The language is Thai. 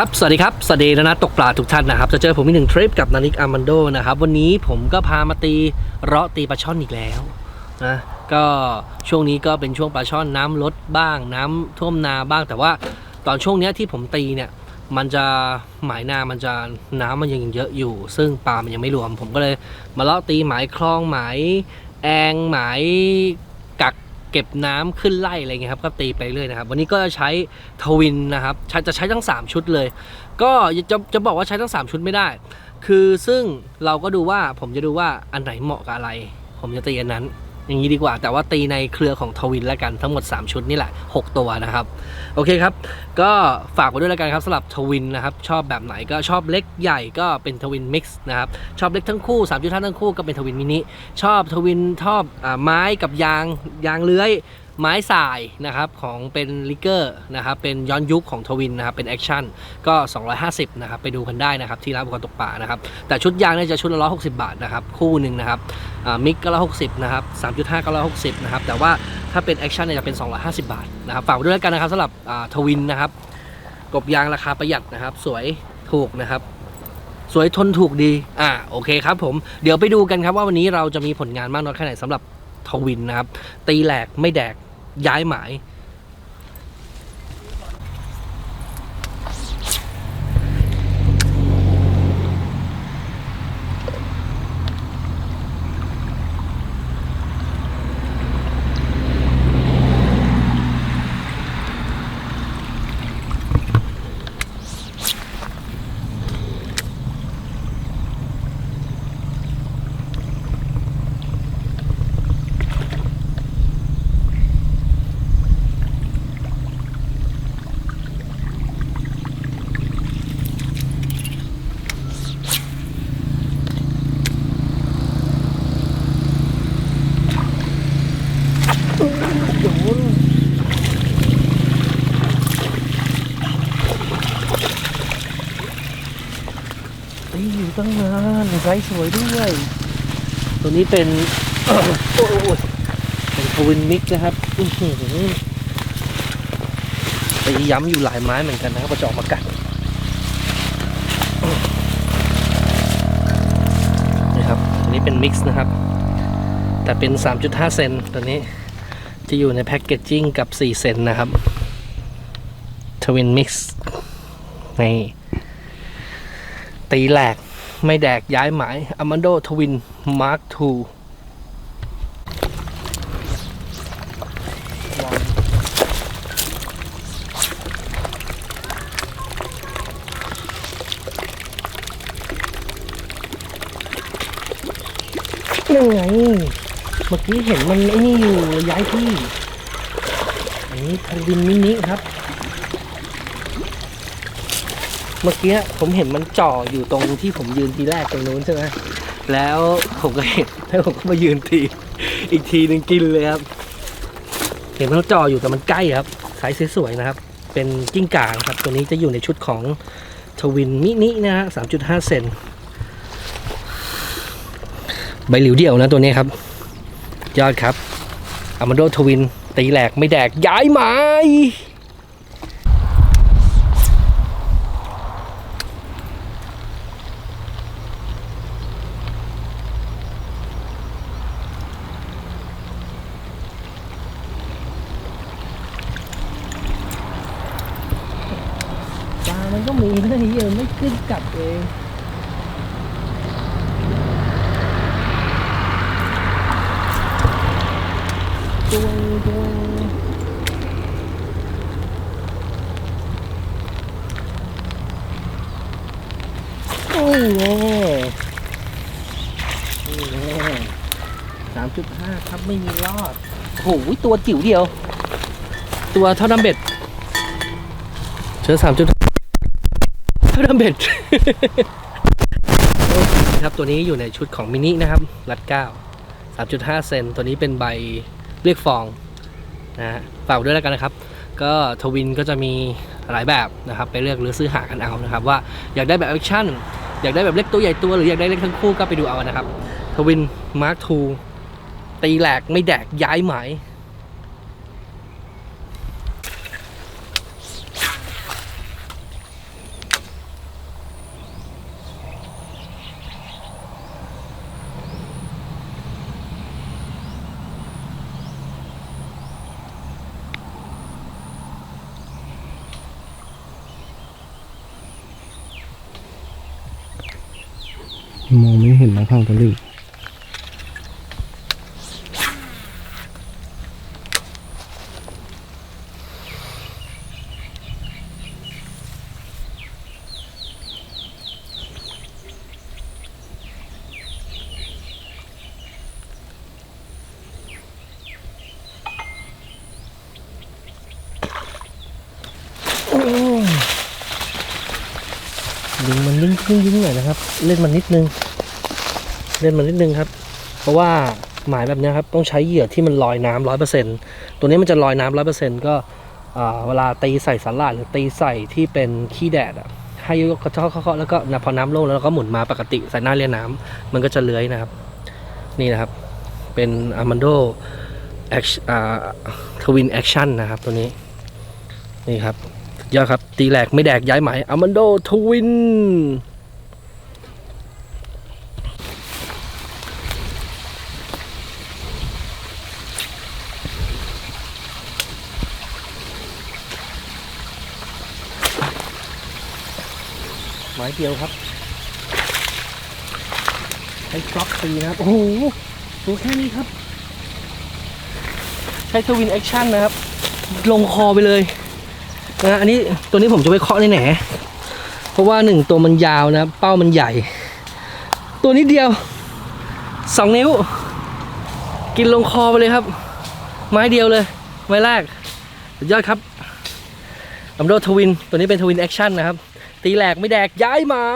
ครับสวัสดีครับสวัสดีนะนะตกปลาทุกท่านนะครับ จะเจอผมอีกหนึ่งทริปกับนานิกอาร์มันโดนะครับ วันนี้ผมก็พามาตีเราะตีปลาช่อนอีกแล้วนะก็ช่วงนี้ก็เป็นช่วงปลาช่อนน้ำลดบ้าง น้ำท่วมนาบ้าง แต่ว่าตอนช่วงนี้ที่ผมตีเนี่ยมันจะหมายนามันจะน้ำมันยังเยอะอยู่ ซึ่งปลามันยังไม่รวม ผมก็เลยมาเลาะตีหมายคลองหมายแองหมายกัก เก็บน้ำขึ้นไล่อะไรเงี้ยครับก็ตีไปเรื่อยนะครับ วันนี้ก็จะใช้ทวินนะครับจะใช้ทั้ง 3 ชุดเลย ก็จะจะบอกว่าใช้ทั้ง 3 ชุดไม่ได้ คือซึ่งเราก็ดูว่าผมจะดูว่าอันไหนเหมาะกับอะไร ผมจะตีอันนั้น อย่างนี้ดีกว่า แต่ว่าตีในเครือของทวินแล้วกันทั้งหมด 3 ชุดนี่แหละ 6 ตัวนะครับ โอเคครับ ก็ฝากไว้ด้วยแล้วกันครับสำหรับทวินนะครับ ชอบแบบไหนก็ชอบเล็กใหญ่ก็เป็นทวินมิกซ์นะครับ ชอบเล็กทั้งคู่3 5ทั้งคู่ก็เป็นทวินมินิชอบทวินชอบอไม้กับยางยางเลื้อย ไม้สายนะครับของเป็นลิเกอร์นะครับเป็นย้อนยุคของทวินนะครับเป็นแอคชั่นก็ 250นะครับไปดูกันได้นะครับที่ร้านอุปกรณ์ตกปลานะครับแต่ชุดยางเนี่ยจะชุดละ160 บาทนะครับคู่หนึ่งนะครับมิกก็ละ60นะครับ3.5ก็ละ60นะครับแต่ว่าถ้าเป็นแอคชั่นเนี่ยจะเป็น 250 บาทนะครับฝากไว้ด้วยแล้วกันนะครับสำหรับทวินนะครับกบยางราคาประหยัดนะครับสวยถูกนะครับสวยทนถูกดี อ่า โอเคครับผม เดี๋ยวไปดูกันครับว่าวันนี้เราจะมีผลงานมากน้อยแค่ไหนสำหรับทวินนะครับ ตีแหลกไม่แดก ย้ายหมาย ตีอยู่ ลานไซส์สวยด้วย ตัวนี้เป็นโอ้ยเป็นทวินมิกนะครับอื้อหือตีย้ำอยู่หลายไม้เหมือนกันนะครับประจอกมากัดนี่ครับอันนี้เป็นมิกซ์นะครับ แต่เป็น 3.5 เซนตัวนี้จะอยู่ในแพ็กเกจจิ้งกับ 4 เซนนะครับทวินมิกซ์ในตีแหลก ไม่แดกย้ายหมายอ m ม n นโดทวินมาร์คทูนั่นไง เมื่อกี้เห็นมันไอ้นี่อยู่ย้ายที่ อันนี้ทวินมินิครับ เมื่อกี้ผมเห็นมันจ่ออยู่ตรงที่ผมยืนทีแรกตรงนู้นใช่ไหมแล้วผมก็เห็นแล้วผมก็มายืนที อีกทีหนึ่งกินเลยครับ เห็นมันจ่ออยู่แต่มันใกล้ครับสายสวยๆนะครับ เป็นกิ้งก่าครับ ตัวนี้จะอยู่ในชุดของทวินมินินะฮะสามจุดห้าเซนใบหลิวเดี่ยวนะตัวนี้ครับ ยอดครับอามาโดทวินตีแหลกไม่แดกย้ายไม้ มันก็มีนะที่มันไม่ขึ้นกลับเองจวงจวงโอ้ยแน่นี่แน่สามจุดห้าครับไม่มีรอดโอ้โหตัวจิ๋วเดียว ตัวเท่าน้ำเบ็ดเจอสามจุด เท่าน้ำเบ็ดครับตัวนี้อยู่ในชุดของมินินะครับ รัดเก้าสามจุดห้าเซนตัวนี้เป็นใบเรียกฟองนะฮะฝากด้วยแล้วกันนะครับ ก็ทวินก็จะมีหลายแบบนะครับ ไปเลือกหรือซื้อหากันเอานะครับ ว่าอยากได้แบบแอคชั่นอยากได้แบบเล็กตัวใหญ่ตัวหรืออยากได้เล็กทั้งคู่ก็ไปดูเอานะครับ ทวินมาร์คทูตีแหลกไม่แดกย้ายหมาย มองไม่เห็นนะข้างตะลิ่ง ดึงมันยิ่งยิ่งยิ่งหน่อยนะครับ เล่นมันนิดนึง เล่นมันนิดนึงครับ เพราะว่าหมายแบบนี้ครับต้องใช้เหยื่อที่มันลอยน้ำร้อยเปอร์เซ็นต์ตัวนี้มันจะลอยน้ำร้อยเปอร์เซ็นต์ก็เวลาตีใส่สาหร่ายหรือตีใส่ที่เป็นขี้แดดอะให้ยกระเทาะเคาะๆแล้วก็นะพอน้ำลงแล้วก็หมุนมาปกติใส่หน้าเลียนน้ำมันก็จะเลื้อยนะครับ นี่นะครับ เป็นอามันโดแอคทวินแอคชั่นนะครับตัวนี้ นี่ครับ ยอดครับ ตีแหลกไม่แดกย้ายไหมอามันโดทวินไม้เดียวครับใช้กล็อกตีนะครับ โอ้โหตัวแค่นี้ครับ ใช้ทวินแอคชั่นนะครับ ลงคอไปเลย นะอันนี้ตัวนี้ผมจะไปเคาะในแหนเพราะว่าหนึ่งตัวมันยาวนะ เป้ามันใหญ่ ตัวนิดเดียวสองนิ้ว กินลงคอไปเลยครับ ไม้เดียวเลย ไม้แรกสุดยอดครับอัมโดทวิน ตัวนี้เป็นทวินแอคชั่นนะครับ ตีแหลกไม่แดกย้ายไม้